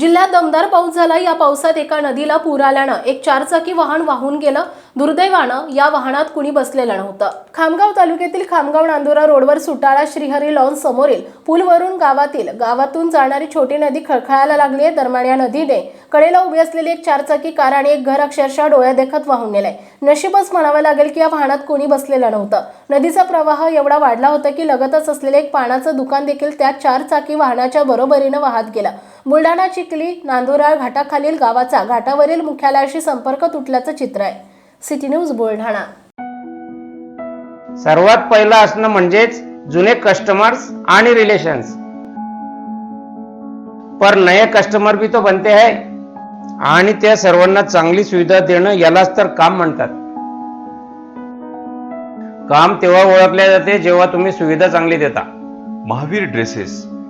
जिल्ह्यात दमदार पाऊस झाला. या पावसात एका नदीला पूर आल्यानं एक चारचाकी वाहन वाहून गेलं. दुर्दैवानं या वाहनात कुणी बसलेलं नव्हतं. खामगाव तालुक्यातील खामगाव नांदुरा रोडवर सुटाळा श्रीहरी लॉन समोरील पूलवरून गावातील गावातून जाणारी छोटी नदी खळखळायला लागली आहे. दरम्यान या नदीने कडेला उभी असलेली एक चारचाकी कार आणि एक घर अक्षरशः डोळ्या देखत वाहून नेलंय. नशीबच म्हणावं लागेल की या वाहनात कोणी बसलेलं नव्हतं. नदीचा प्रवाह एवढा वाढला होता की लगतच असलेले एक पानाचं दुकान देखील त्या चारचाकी वाहनाच्या बरोबरीनं वाहत गेलं. बुलढाणाची चिखली नांदुराळ घाटाखालील गावाचा घाटावरील मुख्यालयाशी संपर्क तुटल्याचं चित्र आहे. City news Buldhana. सर्वात पहिलं असणं म्हणजेच जुने कस्टमर्स आणि रिलेशन्स पर नए कस्टमर भी तो बनते है. आणि त्या सर्वांना चांगली सुविधा देणं यालाच तर काम म्हणतात. काम तेव्हा ओळखले जाते जेव्हा तुम्ही सुविधा चांगली देता. महावीर ड्रेसेस.